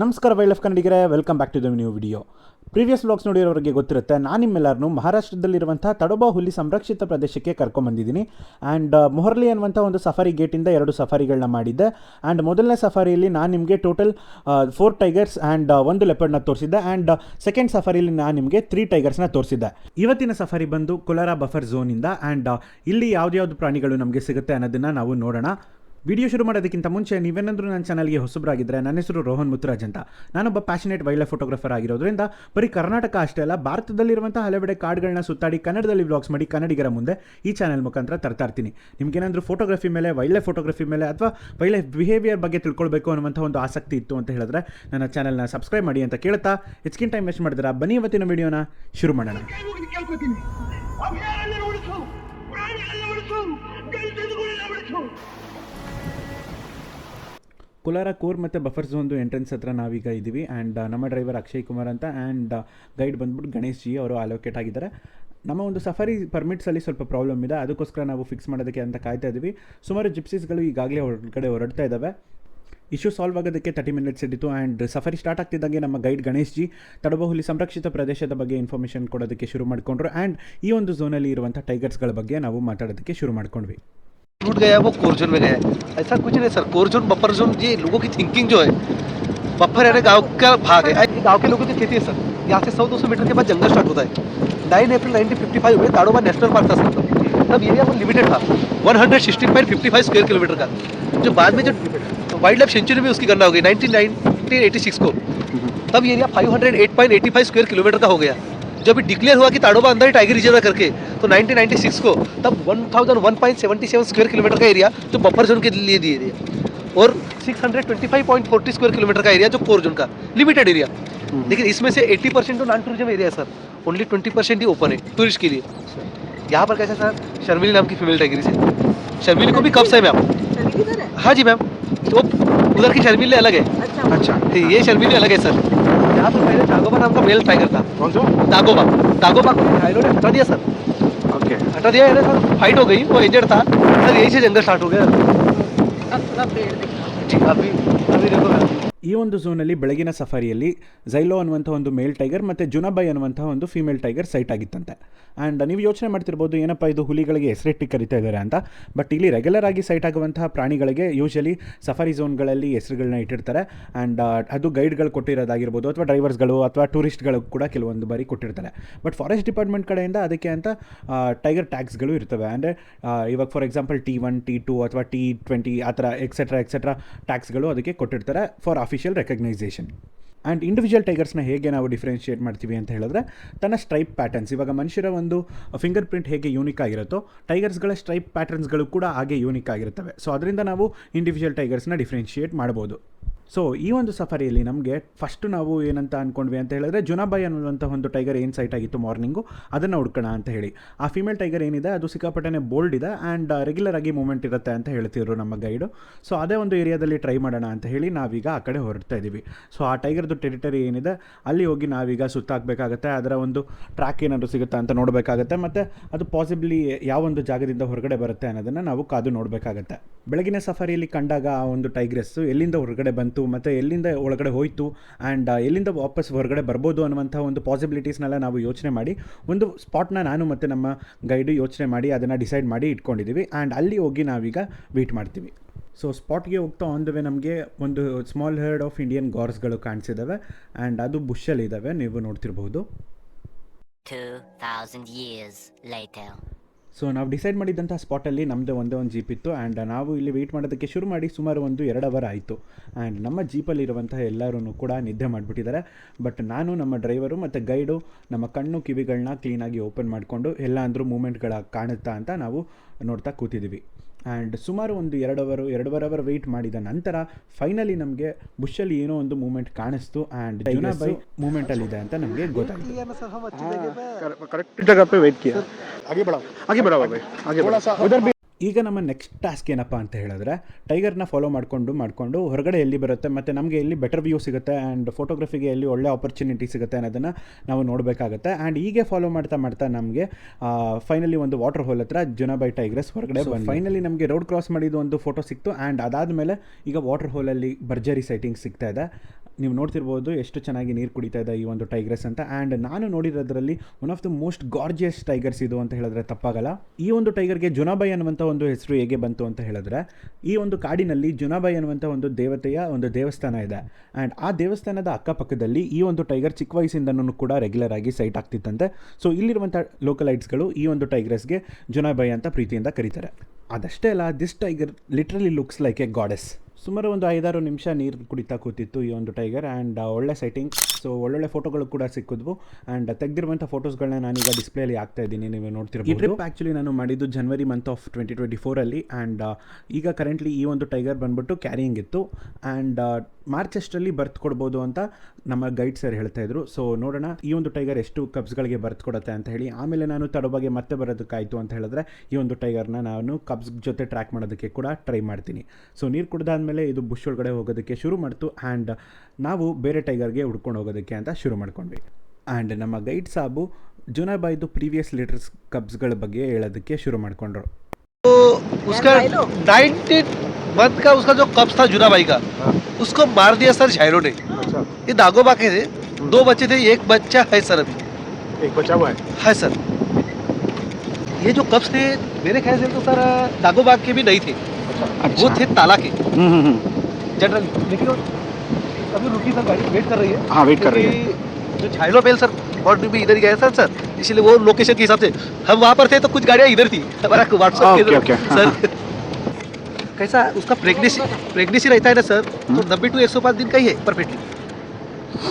ನಮಸ್ಕಾರ wildlife ಕನ್ನಡಿಗರೇ, welcome back to the new video. Previous vlogs ನೋಡಿರೋರಿಗೆ ಗೊತ್ತಿರುತ್ತೆ, ನಾನು ನಿಮ್ಮೆಲ್ಲರನ್ನು ಮಹಾರಾಷ್ಟ್ರದಲ್ಲಿರುವಂಥ ತಡೋಬಾ ಹುಲಿ ಸಂರಕ್ಷಿತ ಪ್ರದೇಶಕ್ಕೆ ಕರ್ಕೊಂಬಂದಿದ್ದೀನಿ ಆ್ಯಂಡ್ ಮೊಹರ್ಲಿ ಅನ್ನುವಂಥ ಒಂದು ಸಫಾರಿ ಗೇಟಿಂದ ಎರಡು ಸಫಾರಿಗಳನ್ನ ಮಾಡಿದ್ದೆ. ಆ್ಯಂಡ್ ಮೊದಲನೇ ಸಫಾರಿಯಲ್ಲಿ ನಾನು ನಿಮಗೆ ಟೋಟಲ್ ಫೋರ್ ಟೈಗರ್ಸ್ ಆ್ಯಂಡ್ ಒಂದು ಲೆಪರ್ಡ್ನ ತೋರಿಸಿದ್ದೆ. ಆ್ಯಂಡ್ ಸೆಕೆಂಡ್ ಸಫಾರಿಯಲ್ಲಿ ನಾನು ನಿಮಗೆ ತ್ರೀ ಟೈಗರ್ಸ್ನ ತೋರಿಸಿದ್ದೆ. ಇವತ್ತಿನ ಸಫಾರಿ ಬಂದು ಕೊಲಾರ ಬಫರ್ ಝೋನಿಂದ ಆ್ಯಂಡ್ ಇಲ್ಲಿ ಯಾವ್ದು ಪ್ರಾಣಿಗಳು ನಮಗೆ ಸಿಗುತ್ತೆ ಅನ್ನೋದನ್ನು ನಾವು ನೋಡೋಣ. ವಿಡಿಯೋ ಶುರು ಮಾಡೋದಕ್ಕಿಂತ ಮುಂಚೆ ನೀವೇನಾದರೂ ನನ್ನ ಚಾನಲ್ಗೆ ಹೊಸಬರಾಗಿದ್ದರೆ ನನ್ನ ಹೆಸರು ರೋಹನ್ ಮುತ್ತುರಾಜ್ ಅಂತ. ನಾನೊಬ್ಬ ಪ್ಯಾಷನೇಟ್ ವೈಲ್ಡ್ ಲೈಫ್ ಫೋಟೋಗ್ರಫರ್ ಆಗಿರೋದ್ರಿಂದ ಬರೀ ಕರ್ನಾಟಕ ಅಷ್ಟೇ ಅಲ್ಲ ಭಾರತದಲ್ಲಿರುವಂಥ ಹಲವೆಡೆ ಕಾರ್ಡ್ಗಳನ್ನ ಸುತ್ತಾಡಿ ಕನ್ನಡದಲ್ಲಿ ವ್ಲಾಗ್ಸ್ ಮಾಡಿ ಕನ್ನಡಿಗರ ಮುಂದೆ ಈ ಚಾನಲ್ ಮುಖಾಂತರ ತರ್ತಾ ಇರ್ತೀನಿ ನಿಮ್ಗೇನಾದರೂ ಫೋಟೋಗ್ರಫಿ ಮೇಲೆ ವೈಲ್ಡ್ ಲೈಫ್ ಫೋಟೋಗ್ರಫಿ ಮೇಲೆ ಅಥವಾ ವೈಲ್ಡ್ ಬಿಹೇವಿಯರ್ ಬಗ್ಗೆ ತಿಳ್ಕೊಳ್ಬೇಕು ಅನ್ನುವಂಥ ಒಂದು ಆಸಕ್ತಿ ಇತ್ತು ಅಂತ ಹೇಳಿದ್ರೆ ನನ್ನ ಚಾನಲ್ನ ಸಬ್ಸ್ಕ್ರೈಬ್ ಮಾಡಿ ಅಂತ ಕೇಳ್ತಾ ಹೆಚ್ಚಿನ ಟೈಮ್ ವೇಸ್ಟ್ ಮಾಡಿದ್ರೆ, ಬನ್ನಿ ಇವತ್ತಿನ ವಿಡಿಯೋನ ಶುರು ಮಾಡೋಣ. ಪ್ರಾಣಿಗಳನ್ನ ಕೋಲಾರ ಕೋರ್ ಮತ್ತು ಬಫರ್ ಝೋನ್ದು ಎಂಟ್ರೆನ್ಸ್ ಹತ್ರ ನಾವೀಗ ಇದ್ದೀವಿ ಆ್ಯಂಡ್ ನಮ್ಮ ಡ್ರೈವರ್ ಅಕ್ಷಯ್ ಕುಮಾರ್ ಅಂತ ಆ್ಯಂಡ್ ಗೈಡ್ ಬಂದ್ಬಿಟ್ಟು ಗಣೇಶ್ ಜಿ ಅವರು ಅಲೋಕೇಟ್ ಆಗಿದ್ದಾರೆ. ನಮ್ಮ ಒಂದು ಸಫಾರಿ ಪರ್ಮಿಟ್ಸಲ್ಲಿ ಸ್ವಲ್ಪ ಪ್ರಾಬ್ಲಮ್ ಇದೆ. ಅದಕ್ಕೋಸ್ಕರ ನಾವು ಫಿಕ್ಸ್ ಮಾಡೋದಕ್ಕೆ ಅಂತ ಕಾಯ್ತಾ ಇದ್ದೀವಿ ಸುಮಾರು ಜಿಪ್ಸೀಸ್ಗಳು ಈಗಾಗಲೇ ಹೊರಗಡೆ ಹೊರಡ್ತಾ ಇದ್ದಾವೆ ಇಶ್ಯೂ ಸಾಲ್ವ್ ಆಗೋದಕ್ಕೆ ತರ್ಟಿ ಮಿನಿಟ್ಸ್ ಹಿಡಿತು ಆ್ಯಂಡ್ ಸಫಾರಿ ಸ್ಟಾರ್ಟ್ ಆಗ್ತಿದ್ದಂಗೆ ನಮ್ಮ ಗೈಡ್ ಗಣೇಶ್ ಜಿ ತಡಬಹುಲಿ ಸಂರಕ್ಷಿತ ಪ್ರದೇಶದ ಬಗ್ಗೆ ಇನ್ಫಾರ್ಮೇಷನ್ ಕೊಡೋದಕ್ಕೆ ಶುರು ಮಾಡಿಕೊಂಡ್ರು. ಆ್ಯಂಡ್ ಈ ಒಂದು ಝೋನಲ್ಲಿ ಇರುವಂಥ ಟೈಗರ್ಸ್ಗಳ ಬಗ್ಗೆ ನಾವು ಮಾತಾಡೋದಕ್ಕೆ ಶುರು ಮಾಡ್ಕೊಂಡ್ವಿ. टूट गया वो कोरजोन में गया ऐसा कुछ नहीं सर। कोरजोन बफर जोन ये लोगों की थिंकिंग जो है बफर यानी गाँव का भाग है। गाँव के लोगों की खेती है सर। यहाँ से सौ दो सौ मीटर के बाद जंगल स्टार्ट होता है। नाइन अप्रैल 1955 में ताड़ोबा नेशनल पार्क था सर। तब एरिया वो लिमिटेड था। One hundred sixteen point fifty five square kilometer का। जो बाद में जो वाइल्ड लाइफ सेंचुरी में उसकी गणना हो गई नाइनटीन नाइनटीन एटी सिक्स को। तब area five hundred eight point eighty five square kilometer का हो गया। जब डिक्लेयर हुआ कि ताड़ोबा अंदर ही टाइगर रिज़र्व है करके तो 1996 को तब 1001.77 स्क्वायर किलोमीटर का एरिया जो बफर जोन के लिए दिए दिए और 625.40 स्क्वायर किलोमीटर का एरिया जो कोर जोन का लिमिटेड एरिया लेकिन इसमें से 80 परसेंट तो नॉन टूरिज़्म एरिया है सर ओनली 20 परसेंट ही ओपन है टूरिस्ट के लिए। यहाँ पर कैसा सर शर्मिली नाम की फीमेल टाइगरी से शर्मिली को भी कब से है मैम है? हाँ जी मैम तो उधर की शर्मिली अलग है। अच्छा। ये शर्मिली अलग है सर यहाँ पर पहले दागोबा नाम का मेल टाइगर था कौन सा? दागोबा दागोबा को घायलों ने हटा दिया सर। ओके। हटा दिया है सर फाइट हो गई वो एजेड था। सर यही से जंगल स्टार्ट हो गया। जी अभी अभी देखो ಈ ಒಂದು ಝೋನಲ್ಲಿ ಬೆಳಗಿನ ಸಫಾರಿಯಲ್ಲಿ ಝೈಲೋ ಅನ್ನುವಂಥ ಒಂದು ಮೇಲ್ ಟೈಗರ್ ಮತ್ತು ಜುನಬೈ ಅನ್ನುವಂಥ ಒಂದು ಫೀಮೇಲ್ ಟೈಗರ್ ಸೈಟ್ ಆಗಿತ್ತಂತೆ. ಆ್ಯಂಡ್ ನೀವು ಯೋಚನೆ ಮಾಡ್ತಿರ್ಬೋದು, ಏನಪ್ಪ ಇದು ಹುಲಿಗಳಿಗೆ ಹೆಸರಿಟ್ಟು ಕರಿತಾ ಇದ್ದಾರೆ ಅಂತ. ಬಟ್ ಇಲ್ಲಿ ರೆಗ್ಯುಲರ್ ಆಗಿ ಸೈಟ್ ಆಗುವಂತಹ ಪ್ರಾಣಿಗಳಿಗೆ ಯೂಶಲಿ ಸಫಾರಿ ಝೋನ್ಗಳಲ್ಲಿ ಹೆಸರುಗಳನ್ನ ಇಟ್ಟಿರ್ತಾರೆ. ಆ್ಯಂಡ್ ಅದು ಗೈಡ್ಗಳು ಕೊಟ್ಟಿರೋದಾಗಿರ್ಬೋದು ಅಥವಾ ಡ್ರೈವರ್ಸ್ಗಳು ಅಥವಾ ಟೂರಿಸ್ಟ್ಗಳು ಕೂಡ ಕೆಲವೊಂದು ಬಾರಿ ಕೊಟ್ಟಿರ್ತಾರೆ. ಬಟ್ ಫಾರೆಸ್ಟ್ ಡಿಪಾರ್ಟ್ಮೆಂಟ್ ಕಡೆಯಿಂದ ಅದಕ್ಕೆ ಅಂತ ಟೈಗರ್ ಟ್ಯಾಕ್ಸ್ಗಳು ಇರ್ತವೆ. ಅಂದರೆ ಇವಾಗ for example T one T two ಅಥವಾ ಟಿ ಟ್ವೆಂಟಿ ಆ ಥರ ಎಕ್ಸೆಟ್ರಾ ಎಕ್ಸೆಟ್ರಾ ಟ್ಯಾಕ್ಸ್ಗಳು ಅದಕ್ಕೆ ಕೊಟ್ಟಿರ್ತಾರೆ. For official recognition and individual ಟೈಗರ್ಸ್ನ ಹೇಗೆ ನಾವು ಡಿಫ್ರೆನ್ಷಿಯೇಟ್ ಮಾಡ್ತೀವಿ ಅಂತ ಹೇಳಿದ್ರೆ, ತನ್ನ ಸ್ಟ್ರೈಪ್ ಪ್ಯಾಟರ್ನ್ಸ್ ಇವಾಗ ಮನುಷ್ಯರ ಒಂದು ಫಿಂಗರ್ ಪ್ರಿಂಟ್ ಹೇಗೆ ಯೂನಿಕ್ ಆಗಿರುತ್ತೋ ಟೈಗರ್ಸ್ಗಳ ಸ್ಟ್ರೈಪ್ ಪ್ಯಾಟರ್ನ್ಸ್ಗಳು ಕೂಡ ಹಾಗೆ ಯೂನಿಕ್ ಆಗಿರುತ್ತವೆ. ಸೊ ಅದರಿಂದ ನಾವು ಇಂಡಿವಿಜುವಲ್ ಟೈಗರ್ಸ್ನ ಡಿಫ್ರೆನ್ಷಿಯೇಟ್ ಮಾಡ್ಬೋದು. ಸೊ ಈ ಒಂದು ಸಫಾರಿಯಲ್ಲಿ ನಮಗೆ ಫಸ್ಟು ನಾವು ಏನಂತ ಅಂದ್ಕೊಂಡ್ವಿ ಅಂತ ಹೇಳಿದ್ರೆ ಜುನಾಬಾಯ್ ಅನ್ನುವಂಥ ಒಂದು ಟೈಗರ್ ಏನು ಸೈಟ್ ಆಗಿತ್ತು ಮಾರ್ನಿಂಗು ಅದನ್ನು ಹುಡ್ಕೋಣ ಅಂತ ಹೇಳಿ. ಆ ಫಿಮೇಲ್ ಟೈಗರ್ ಏನಿದೆ, ಅದು ಸಿಕ್ಕಾಪಟ್ಟೆ ಬೋಲ್ಡ್ ಇದೆ ಆ್ಯಂಡ್ ರೆಗ್ಯುಲರ್ ಆಗಿ ಮೂವ್ಮೆಂಟ್ ಇರುತ್ತೆ ಅಂತ ಹೇಳ್ತಿದ್ರು ನಮ್ಮ ಗೈಡು ಸೊ ಅದೇ ಒಂದು ಏರಿಯಾದಲ್ಲಿ ಟ್ರೈ ಮಾಡೋಣ ಅಂತ ಹೇಳಿ ನಾವೀಗ ಆ ಕಡೆ ಹೊರಡ್ತಾ ಇದ್ದೀವಿ. ಸೊ ಆ ಟೈಗರ್ದು ಟೆರಿಟರಿ ಏನಿದೆ, ಅಲ್ಲಿ ಹೋಗಿ ನಾವೀಗ ಸುತ್ತಾಕಬೇಕಾಗತ್ತೆ, ಅದರ ಒಂದು ಟ್ರ್ಯಾಕ್ ಏನಾದರೂ ಸಿಗುತ್ತಾ ಅಂತ ನೋಡಬೇಕಾಗತ್ತೆ ಮತ್ತು ಅದು ಪಾಸಿಬ್ಲಿ ಯಾವ ಒಂದು ಜಾಗದಿಂದ ಹೊರಗಡೆ ಬರುತ್ತೆ ಅನ್ನೋದನ್ನು ನಾವು ಕಾದು ನೋಡಬೇಕಾಗತ್ತೆ. ಬೆಳಗಿನ ಸಫಾರಿಯಲ್ಲಿ ಕಂಡಾಗ ಆ ಒಂದು ಟೈಗ್ರೆಸ್ಸು ಎಲ್ಲಿಂದ ಹೊರಗಡೆ ಬಂತು ಮತ್ತು ಎಲ್ಲಿಂದ ಒಳಗಡೆ ಹೋಯಿತು ಆ್ಯಂಡ್ ಎಲ್ಲಿಂದ ವಾಪಸ್ ಹೊರಗಡೆ ಬರ್ಬೋದು ಅನ್ನುವಂಥ ಒಂದು ಪಾಸಿಬಿಲಿಟೀಸ್ನೆಲ್ಲ ನಾವು ಯೋಚನೆ ಮಾಡಿ ಒಂದು ಸ್ಪಾಟ್ನ ನಾನು ಮತ್ತು ನಮ್ಮ ಗೈಡು ಯೋಚನೆ ಮಾಡಿ ಅದನ್ನು ಡಿಸೈಡ್ ಮಾಡಿ ಇಟ್ಕೊಂಡಿದ್ದೀವಿ ಆ್ಯಂಡ್ ಅಲ್ಲಿ ಹೋಗಿ ನಾವೀಗ ವೇಟ್ ಮಾಡ್ತೀವಿ ಸೊ ಸ್ಪಾಟ್ಗೆ ಹೋಗ್ತಾ ಆನ್ ದ ವೇ ನಮಗೆ ಒಂದು ಸ್ಮಾಲ್ ಹರ್ಡ್ ಆಫ್ ಇಂಡಿಯನ್ ಗಾರ್ಸ್ಗಳು ಕಾಣಿಸಿದ್ದಾವೆ ಆ್ಯಂಡ್ ಅದು ಬುಷಲ್ಲಿದ್ದಾವೆ ನೀವು ನೋಡ್ತಿರ್ಬೋದು 2,000 years later. ಸೊ ನಾವು ಡಿಸೈಡ್ ಮಾಡಿದ್ದಂಥ ಸ್ಪಾಟಲ್ಲಿ ನಮ್ಮದೇ ಒಂದೇ ಒಂದು ಜೀಪ್ ಇತ್ತು ಆ್ಯಂಡ್ ನಾವು ಇಲ್ಲಿ ವೆಯ್ಟ್ ಮಾಡೋದಕ್ಕೆ ಶುರು ಮಾಡಿ ಸುಮಾರು ಒಂದು ಎರಡು ಅವರ್ ಆಯಿತು. ಆ್ಯಂಡ್ ನಮ್ಮ ಜೀಪಲ್ಲಿರುವಂತಹ ಎಲ್ಲರೂ ಕೂಡ ನಿದ್ದೆ ಮಾಡಿಬಿಟ್ಟಿದ್ದಾರೆ. ಬಟ್ ನಾನು, ನಮ್ಮ ಡ್ರೈವರು ಮತ್ತು ಗೈಡು ನಮ್ಮ ಕಣ್ಣು ಕಿವಿಗಳನ್ನ ಕ್ಲೀನಾಗಿ ಓಪನ್ ಮಾಡಿಕೊಂಡು ಎಲ್ಲ ಅಂದರೂ ಮೂಮೆಂಟ್ಗಳ ಕಾಣುತ್ತಾ ಅಂತ ನಾವು ನೋಡ್ತಾ ಕೂತಿದ್ದೀವಿ ಆ್ಯಂಡ್ ಸುಮಾರು ಒಂದು ಎರಡು ಅವರು ಎರಡೂವರೆ ಅವರ್ ವೆಯ್ಟ್ ಮಾಡಿದ ನಂತರ ಫೈನಲಿ ನಮಗೆ ಬುಷಲ್ಲಿ ಏನೋ ಒಂದು ಮೂಮೆಂಟ್ ಕಾಣಿಸ್ತು ಆ್ಯಂಡ್ ಬೈ ಮೂಮೆಂಟಲ್ಲಿದೆ ಅಂತ ನಮಗೆ ಗೊತ್ತಾಯಿತು लिया ना सर हम अच्छी जगह पे करेक्ट जगह पे वेट किया आगे बढ़ाओ आगे बढ़ाओ भाई आगे बढ़ाओ उधर भी ಈಗ ನಮ್ಮ ನೆಕ್ಸ್ಟ್ ಟಾಸ್ಕ್ ಏನಪ್ಪ ಅಂತ ಹೇಳಿದ್ರೆ ಟೈಗರ್ನ ಫಾಲೋ ಮಾಡಿಕೊಂಡು ಮಾಡಿಕೊಂಡು ಹೊರಗಡೆ ಎಲ್ಲಿ ಬರುತ್ತೆ ಮತ್ತು ನಮಗೆ ಎಲ್ಲಿ ಬೆಟರ್ ವ್ಯೂ ಸಿಗುತ್ತೆ ಆ್ಯಂಡ್ ಫೋಟೋಗ್ರಫಿಗೆ ಎಲ್ಲಿ ಒಳ್ಳೆ ಆಪರ್ಚುನಿಟಿ ಸಿಗುತ್ತೆ ಅನ್ನೋದನ್ನು ನಾವು ನೋಡಬೇಕಾಗುತ್ತೆ. ಆ್ಯಂಡ್ ಹೀಗೆ ಫಾಲೋ ಮಾಡ್ತಾ ಮಾಡ್ತಾ ನಮಗೆ ಫೈನಲಿ ಒಂದು ವಾಟರ್ ಹೋಲ್ ಹತ್ರ ಜುನಾಬೈ ಟೈಗ್ರೆಸ್ ಹೊರಗಡೆ ಬಂದು ಫೈನಲಿ ನಮಗೆ ರೋಡ್ ಕ್ರಾಸ್ ಮಾಡಿದ್ದು ಒಂದು ಫೋಟೋ ಸಿಕ್ತು ಆ್ಯಂಡ್ ಅದಾದಮೇಲೆ ಈಗ ವಾಟರ್ ಹೋಲಲ್ಲಿ ಭರ್ಜರಿ ಸೈಟಿಂಗ್ ಸಿಗ್ತಾ ಇದೆ. ನೀವು ನೋಡ್ತಿರ್ಬೋದು ಎಷ್ಟು ಚೆನ್ನಾಗಿ ನೀರು ಕುಡಿತಾ ಇದೆ ಈ ಒಂದು ಟೈಗ್ರಸ್ ಅಂತ. ಆ್ಯಂಡ್ ನಾನು ನೋಡಿರೋದ್ರಲ್ಲಿ one of the most gorgeous tigers ಇದು ಅಂತ ಹೇಳಿದ್ರೆ ತಪ್ಪಾಗಲ್ಲ. ಈ ಒಂದು ಟೈಗರ್ಗೆ ಜುನಾಬೈ ಅನ್ನುವಂಥ ಒಂದು ಹೆಸರು ಹೇಗೆ ಬಂತು ಅಂತ ಹೇಳಿದ್ರೆ, ಈ ಒಂದು ಕಾಡಿನಲ್ಲಿ ಜುನಾಬೈ ಅನ್ನುವಂಥ ಒಂದು ದೇವತೆಯ ಒಂದು ದೇವಸ್ಥಾನ ಇದೆ. ಆ್ಯಂಡ್ ಆ ದೇವಸ್ಥಾನದ ಅಕ್ಕಪಕ್ಕದಲ್ಲಿ ಈ ಒಂದು ಟೈಗರ್ ಚಿಕ್ಕ ವಯಸ್ಸಿಂದನೂ ಕೂಡ ರೆಗ್ಯುಲರ್ ಆಗಿ ಸೈಟ್ ಆಗ್ತಿತ್ತಂತೆ. ಸೊ ಇಲ್ಲಿರುವಂಥ ಲೋಕಲೈಟ್ಸ್ಗಳು ಈ ಒಂದು ಟೈಗರ್ಸ್ಗೆ ಜುನಾಬೈ ಅಂತ ಪ್ರೀತಿಯಿಂದ ಕರೀತಾರೆ. ಅದಷ್ಟೇ ಅಲ್ಲ this tiger literally looks like a goddess ಸುಮಾರು ಒಂದು ಐದಾರು ನಿಮಿಷ ನೀರು ಕುಡಿತಾ ಕೂತಿತ್ತು ಈ ಒಂದು ಟೈಗರ್ ಆ್ಯಂಡ್ ಒಳ್ಳೆ ಸೆಟ್ಟಿಂಗ್ ಸೊ ಒಳ್ಳೊಳ್ಳೆ ಫೋಟೋಗಳು ಕೂಡ ಸಿಕ್ಕಿದ್ವು. ಆ್ಯಂಡ್ ತೆಗೆದಿರುವಂಥ ಫೋಟೋಸ್ಗಳನ್ನ ನಾನೀಗ ಡಿಸ್ಪ್ಲೇಲಿ ಆಗ್ತಾ ಇದ್ದೀನಿ. ನೀವು ನೋಡ್ತಿರೋ ಈ ಟ್ರಿಪ್ ಆ್ಯಕ್ಚುಲಿ ನಾನು ಮಾಡಿದ್ದು ಜನವರಿ ಮಂತ್ ಆಫ್ ಟ್ವೆಂಟಿ ಟ್ವೆಂಟಿ ಫೋರಲ್ಲಿ ಆ್ಯಂಡ್ ಈಗ ಕರೆಂಟ್ಲಿ ಈ ಒಂದು ಟೈಗರ್ ಬಂದ್ಬಿಟ್ಟು ಕ್ಯಾರಿಯಿಂಗ್ ಇತ್ತು. ಆ್ಯಂಡ್ ಮಾರ್ಚ್ ಅಷ್ಟರಲ್ಲಿ ಬರ್ತ್ ಕೊಡ್ಬೋದು ಅಂತ ನಮ್ಮ ಗೈಡ್ ಸರ್ ಹೇಳ್ತಾ ಇದ್ರು. ಸೊ ನೋಡೋಣ ಈ ಒಂದು ಟೈಗರ್ ಎಷ್ಟು ಕಬ್ಸ್ಗಳಿಗೆ ಬರ್ತ್ ಕೊಡುತ್ತೆ ಅಂತ ಹೇಳಿ. ಆಮೇಲೆ ನಾನು ತಡವಾಗಿ ಮತ್ತೆ ಬರೋದಕ್ಕಾಯಿತು ಅಂತ ಹೇಳಿದ್ರೆ ಈ ಒಂದು ಟೈಗರ್ನ ನಾನು ಕಬ್ಸ್ ಜೊತೆ ಟ್ರ್ಯಾಕ್ ಮಾಡೋದಕ್ಕೆ ಕೂಡ ಟ್ರೈ ಮಾಡ್ತೀನಿ. ಸೊ ನೀರು ಕುಡ್ದಾದ್ಮೇಲೆ ಇದು ಬುಷ್ ಒಳಗಡೆ ಹೋಗೋದಕ್ಕೆ ಶುರು ಮಾಡ್ತು. ಆ್ಯಂಡ್ ನಾವು ಬೇರೆ ಟೈಗರ್ಗೆ ಹುಡ್ಕೊಂಡು ಹೋಗೋದಕ್ಕೆ ಅಂತ ಶುರು ಮಾಡ್ಕೊಂಡ್ವಿ. ಆ್ಯಂಡ್ ನಮ್ಮ ಗೈಡ್ ಸಾಬು ಜುನಾಬಾಯ್ದು ಪ್ರೀವಿಯಸ್ ಲೀಟರ್ಸ್ ಕಬ್ಸ್ಗಳ ಬಗ್ಗೆ ಹೇಳೋದಕ್ಕೆ ಶುರು ಮಾಡ್ಕೊಂಡ್ರು. उसका मंथ का उसका जो कप्स था जुना भाई का उसको मार दिया सर झायरो ने। अच्छा। ये दागोबा के थे दो बच्चे थे एक बच्चा है सर अभी। एक बचा हुआ है? है सर। ये जो कप्स थे मेरे ख्याल से तो सर दागोबाग के भी नहीं थे। अच्छा। वो थे ताला के। जनरल लेकिन अभी रुकी सर गाड़ी वेट कर रही है। हाँ, wait कर रही है। जो झायलो बेल सर और भी इधर ही गए सर सर। इसलिए वो लोकेशन के हिसाब से हम वहाँ पर थे तो कुछ गाड़ियाँ इधर थी। हमारा व्हाट्सएप हाँ, सर कैसा उसका प्रेगनेंसी प्रेगनेंसी रहता है ना सर तो नब्बे टू एक सौ पाँच दिन का ही है परफेक्टली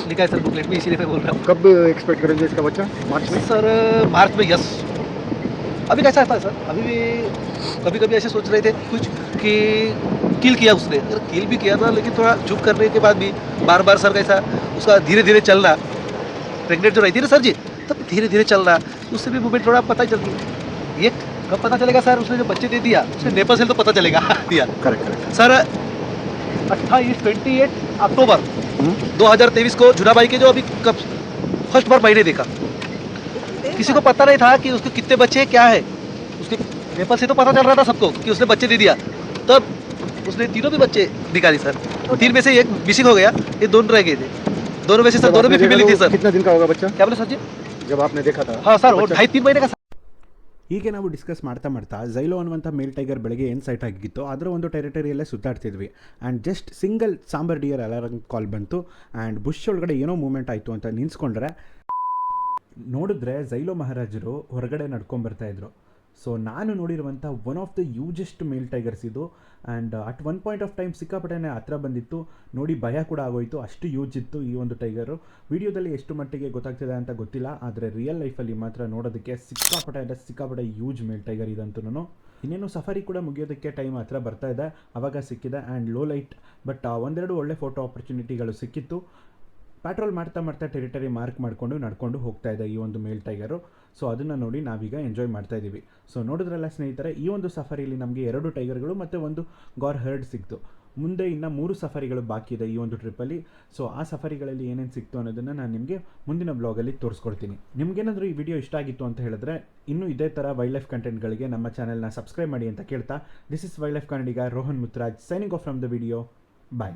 लिखा है सर बुकलेट में इसीलिए मैं बोल रहा हूँ। कब एक्सपेक्ट करेंगे इसका बच्चा? मार्च में? सर मार्च में यस अभी कैसा था सर अभी भी कभी कभी ऐसे सोच रहे थे कुछ कि किल किया उसने। अगर किल भी किया था लेकिन थोड़ा चुप करने के बाद भी बार बार सर कैसा उसका धीरे धीरे चलना। प्रेगनेंट जो रहती है ना सर जी तब धीरे धीरे चलना। उससे भी मूवमेंट थोड़ा पता ही चलती है। ये कब पता चलेगा सर? उसने जो बच्चे दे दिया उसने नेपाल से तो पता चलेगा। दिया। करेक्ट करेक्ट सर अट्ठाईस ट्वेंटी एट अक्टूबर 2023 को जुनाबाई के जो अभी कब फ़र्स्ट बार महीने देखा। किसी को पता नहीं था कि उसके कितने बच्चे हैं क्या है। उसके पेपर से तो पता चल रहा था सबको कि उसने बच्चे दे दिया। तब उसने तीनों भी बच्चे निकाली सर। तीन में से एक मिसिंग हो गया। ये दोनों रह गए थे। दोनों में से सर दोनों भी फीमेल थी तो सर। कितना दिन का होगा बच्चा? क्या बोले सर जी? जब आपने देखा था। हाँ सर वो ढाई तीन महीने का ಹೀಗೆ ನಾವು ಡಿಸ್ಕಸ್ ಮಾಡ್ತಾ ಮಾಡ್ತಾ ಝೈಲೋ ಅನ್ನುವಂಥ ಮೇಲ್ ಟೈಗರ್ ಬೆಳಗ್ಗೆ ಏನು ಸೈಟ್ ಆಗಿತ್ತು, ಅದರ ಒಂದು ಟೆರಿಟರಿಯಲ್ಲೇ ಸುತ್ತಾಡ್ತಿದ್ವಿ. And just single sambar deer alarm call ಬಂತು. ಆ್ಯಂಡ್ ಬುಷ್ ಒಳಗಡೆ ಏನೋ ಮೂಮೆಂಟ್ ಆಯಿತು ಅಂತ ನಿನ್ಸ್ಕೊಂಡ್ರೆ ನೋಡಿದ್ರೆ ಝೈಲೋ ಮಹಾರಾಜರು ಹೊರಗಡೆ ನಡ್ಕೊಂಬರ್ತಾ ಇದ್ರು. ಸೊ ನಾನು ನೋಡಿರುವಂಥ one of the youngest male tigers ಇದು. And at one point of time ಸಿಕ್ಕಾಪಟ್ಟೆನೇ ಹತ್ರ ಬಂದಿತ್ತು. ನೋಡಿ ಭಯ ಕೂಡ ಆಗೋಯಿತು. ಅಷ್ಟು ಯೂಜ್ ಇತ್ತು ಈ ಒಂದು ಟೈಗರು ವಿಡಿಯೋದಲ್ಲಿ ಎಷ್ಟು ಮಟ್ಟಿಗೆ ಗೊತ್ತಾಗ್ತಿದೆ ಅಂತ ಗೊತ್ತಿಲ್ಲ. ಆದರೆ ರಿಯಲ್ ಲೈಫಲ್ಲಿ ಮಾತ್ರ ನೋಡೋದಕ್ಕೆ ಸಿಕ್ಕಾಪಟ್ಟೆ ಅಂದರೆ ಸಿಕ್ಕಾಪಟ್ಟೆ ಯೂಜ್ ಮೇಲ್ ಟೈಗರ್ ಇದಂತೂ ಇನ್ನೇನು ಸಫಾರಿ ಕೂಡ ಮುಗಿಯೋದಕ್ಕೆ ಟೈಮ್ ಹತ್ರ ಬರ್ತಾ ಇದೆ. ಆವಾಗ ಸಿಕ್ಕಿದೆ ಆ್ಯಂಡ್ ಲೋ ಲೈಟ್ ಬಟ್ ಒಂದೆರಡು ಒಳ್ಳೆ ಫೋಟೋ ಆಪರ್ಚುನಿಟಿಗಳು ಸಿಕ್ಕಿತ್ತು. ಪ್ಯಾಟ್ರೋಲ್ ಮಾಡ್ತಾ ಮಾಡ್ತಾ ಟೆರಿಟರಿ ಮಾರ್ಕ್ ಮಾಡಿಕೊಂಡು, ನಡ್ಕೊಂಡು ಹೋಗ್ತಾ ಇದೆ ಈ ಒಂದು ಮೇಲ್ ಟೈಗರು ಸೊ ಅದನ್ನು ನೋಡಿ ನಾವೀಗ ಎಂಜಾಯ್ ಮಾಡ್ತಾ ಇದ್ದೀವಿ ಸೊ ನೋಡಿದ್ರಲ್ಲ ಸ್ನೇಹಿತರೆ, ಈ ಒಂದು ಸಫಾರಿಯಲ್ಲಿ ನಮಗೆ ಎರಡು ಟೈಗರ್ಗಳು ಮತ್ತು ಒಂದು ಗಾರ್ ಹರ್ಡ್ ಸಿಕ್ತು. ಮುಂದೆ ಇನ್ನು ಮೂರು ಸಫಾರಿಗಳು ಬಾಕಿ ಇದೆ ಈ ಒಂದು ಟ್ರಿಪ್ಪಲ್ಲಿ. ಸೊ ಆ ಸಫಾರಿಗಳಲ್ಲಿ ಏನೇನು ಸಿಕ್ತು ಅನ್ನೋದನ್ನು ನಾನು ನಿಮಗೆ ಮುಂದಿನ ಬ್ಲಾಗಲ್ಲಿ ತೋರಿಸ್ಕೊಡ್ತೀನಿ. ನಿಮಗೇನಾದರೂ ಈ ವಿಡಿಯೋ ಇಷ್ಟ ಆಗಿತ್ತು ಅಂತ ಹೇಳಿದ್ರೆ, ಇನ್ನೂ ಇದೇ ಥರ ವೈಲ್ಡ್ ಲೈಫ್ ಕಂಟೆಂಟ್ಗಳಿಗೆ ನಮ್ಮ ಚಾನೆಲ್ನ ಸಬ್ಸ್ಕ್ರೈಬ್ ಮಾಡಿ ಅಂತ ಕೇಳ್ತಾ. This is wildlife Kannadiga Rohan Mutraj signing off from the video bye